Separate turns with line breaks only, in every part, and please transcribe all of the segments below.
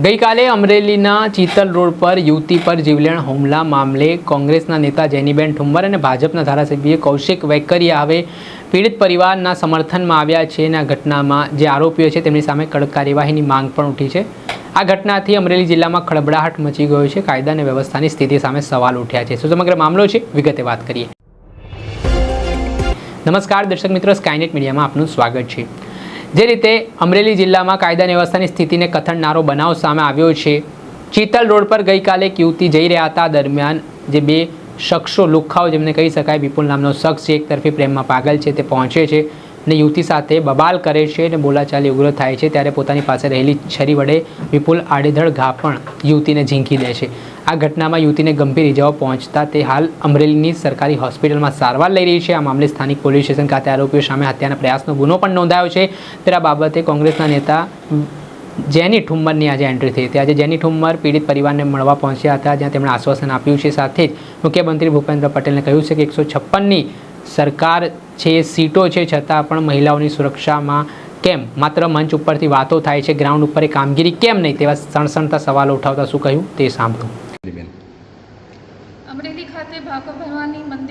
ગઈકાલે અમરેલીના ચીતલ રોડ પર યુવતી પર જીવલેણ હુમલા મામલે કોંગ્રેસના નેતા જેનીબેન ઠુંબર અને ભાજપના ધારાસભ્ય કૌશિક વૈકરિયા હવે પીડિત પરિવારના સમર્થનમાં આવ્યા છે અને આ ઘટનામાં જે આરોપીઓ છે તેમની સામે કડક કાર્યવાહીની માંગ પણ ઉઠી છે. આ ઘટનાથી અમરેલી જિલ્લામાં ખળબડાહટ મચી ગયો છે. કાયદા અને વ્યવસ્થાની સ્થિતિ સામે સવાલ ઉઠ્યા છે. શું સમગ્ર મામલો છે? વિગતે વાત કરીએ. નમસ્કાર, દર્શક મિત્રો સ્કાયનેટ મીડિયામાં આપનું સ્વાગત છે. જે રીતે અમરેલી જિલ્લામાં કાયદા વ્યવસ્થાની સ્થિતિને કથનનારો બનાવ સામે આવ્યો છે. ચીતલ રોડ પર ગઈકાલે એક યુવતી જઈ રહ્યા હતા. દરમિયાન જે બે શખ્સો લુખાઓ, જેમને કહી શકાય, વિપુલ નામનો શખ્સ છે, એક તરફી પ્રેમમાં પાગલ છે, તે પહોંચે છે. અને યુવતી સાથે બબાલ કરે છે અને બોલાચાલી ઉગ્ર થાય છે ત્યારે પોતાની પાસે રહેલી છરી વડે વિપુલ આડેધડ ઘા પણ યુવતીને ઝીંકી દે છે. આ ઘટનામાં યુવતીને ગંભીર ઇજાઓ પહોંચતા તે હાલ અમરેલીની સરકારી હોસ્પિટલમાં સારવાર લઈ રહી છે. આ મામલે સ્થાનિક પોલીસ સ્ટેશન ખાતે આરોપીઓ સામે હત્યાના પ્રયાસનો ગુનો પણ નોંધાયો છે. ત્યારે આ બાબતે કોંગ્રેસના નેતા જેની ઠુમ્મરની આજે એન્ટ્રી થઈ હતી. આજે જેની ઠુમ્મર પીડિત પરિવારને મળવા પહોંચ્યા હતા, જ્યાં તેમણે આશ્વાસન આપ્યું છે. સાથે જ મુખ્યમંત્રી ભૂપેન્દ્ર પટેલને કહ્યું છે કે એકસો છપ્પનની સરકાર છે, સીટો છે, છતાં પણ મહિલાઓની સુરક્ષામાં કેમ? માત્ર મંચ ઉપરથી વાતો થાય છે, ગ્રાઉન્ડ ઉપર એ કામગીરી કેમ નહીં? તેવા સણસણતા સવાલો ઉઠાવતા શું કહ્યું? તે સાંભળો.
અમરેલી ખાતે ભાગવ ભવાની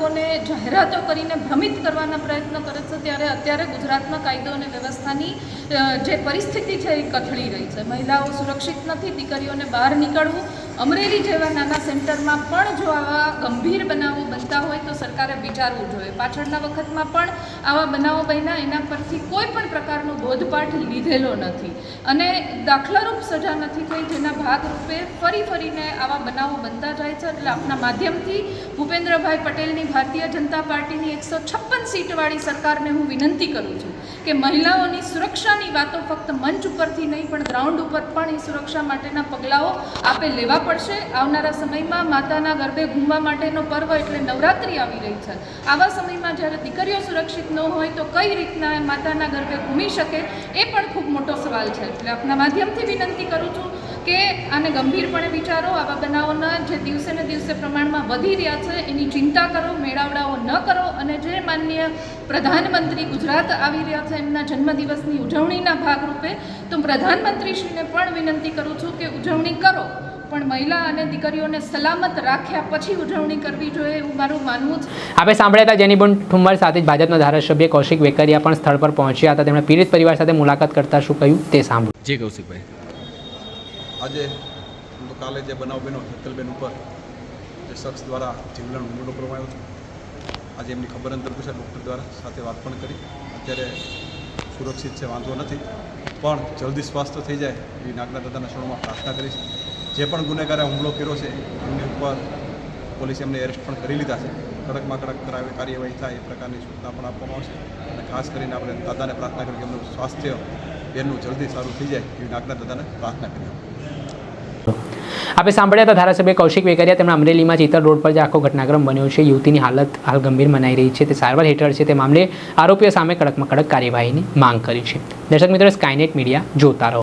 લોકોને જાહેરાતો કરીને ભ્રમિત કરવાના પ્રયત્ન કરે છે, ત્યારે અત્યારે ગુજરાતમાં કાયદો અને વ્યવસ્થાની જે પરિસ્થિતિ છે એ કથળી રહી છે. મહિલાઓ સુરક્ષિત નથી, દીકરીઓને બહાર નીકળવું અમરેલી જેવા નાના સેન્ટરમાં પણ જો આવા ગંભીર બનાવો બનતા હોય તો સરકારે વિચારવું જોઈએ. પાછળના વખતમાં પણ આવા બનાવો બન્યા, એના પરથી કોઈ પણ પ્રકારનો બોધપાઠ લીધેલો નથી. અને દાખલારૂપ સજા નથી થઈ, જેના ભાગરૂપે ફરી ફરીને આવા બનાવો બનતા જાય છે. એટલે આપના માધ્યમથી ભૂપેન્દ્રભાઈ પટેલની ભારતીય જનતા પાર્ટીની એકસો છપ્પન સીટવાળી સરકારને હું વિનંતી કરું છું કે મહિલાઓની સુરક્ષાની વાતો ફક્ત મંચ ઉપરથી નહીં, પણ ગ્રાઉન્ડ ઉપર પણ એ સુરક્ષા માટેના પગલાઓ આપે લેવા પડશે. આવનારા સમયમાં માતાના ગર્ભે ઘૂમવા માટેનો પર્વ એટલે નવરાત્રિ આવી રહી છે. આવા સમયમાં જ્યારે દીકરીઓ સુરક્ષિત ન હોય તો કઈ રીતના માતાના ગર્ભે ઘૂમી શકે એ પણ ખૂબ મોટો સવાલ છે. એટલે આપના માધ્યમથી વિનંતી કરું છું કે આને ગંભીરપણે વિચારો. આવા બનાવોના જે દિવસે ને દિવસે પ્રમાણમાં વધી રહ્યા છે, એની ચિંતા કરો, મેળાવડાઓ ન કરો અને જે માનનીય પ્રધાનમંત્રી ગુજરાત આવી રહ્યા છે, એમના જન્મદિવસની ઉજવણીના ભાગરૂપે, તો પ્રધાનમંત્રીશ્રીને પણ વિનંતી કરું છું કે ઉજવણી કરો. પણ મહિલા અને દીકરીઓને સલામત રાખ્યા પછી ઉજવણી કરવી જોઈએ એવું મારું માનવું છે.
આપણે સાંભળ્યા હતા જેનીબેન ઠુમ્મર સાથે જ ભાજપના ધારાસભ્ય કૌશિક વેકરિયા પણ સ્થળ પર પહોંચ્યા હતા. તેમણે પીડિત પરિવાર સાથે મુલાકાત કરતા શું કહ્યું તે સાંભળો.
જે કૌશિકભાઈ.
આજે તો કાલે જે બનાવ બન્યો હેતલબેન ઉપર જે શખ્સ દ્વારા જીવલેણ હુમલો કરવામાં આવ્યો હતો. આજે એમની ખબર અંતર પૂછ્યા ડૉક્ટર દ્વારા સાથે વાત પણ કરી. અત્યારે સુરક્ષિત છે વાંધો નથી. પણ જલ્દી સ્વાસ્થ્ય થઈ જાય એવી નાગના દાદાના શરણમાં પ્રાર્થના કરીશ. જે પણ ગુનેગારે હુમલો કર્યો છે, એમની ઉપર પોલીસે એમને એરેસ્ટ પણ કરી લીધા છે. કડકમાં કડક કાર્યવાહી થાય એ પ્રકારની સૂચના પણ આપવામાં આવશે. અને ખાસ કરીને આપણે દાદાને પ્રાર્થના કરી કે એમનું સ્વાસ્થ્ય બેનનું જલ્દી સારું થઈ જાય એવી નાગના દાદાને પ્રાર્થના કરી
આપણે સાંભળ્યા હતા ધારાસભ્ય કૌશિક વેકરિયા તેમણે અમરેલીમાં ચિતલ રોડ પર જે આખો ઘટનાક્રમ બન્યો છે, યુવતીની હાલત હાલ ગંભીર મનાઈ રહી છે. તે સારવાર હેઠળ છે. તે મામલે આરોપીઓ સામે કડકમાં કડક કાર્યવાહીની માંગ કરી છે. દર્શક મિત્રો સ્કાયનેટ મીડિયા જોતા રહો.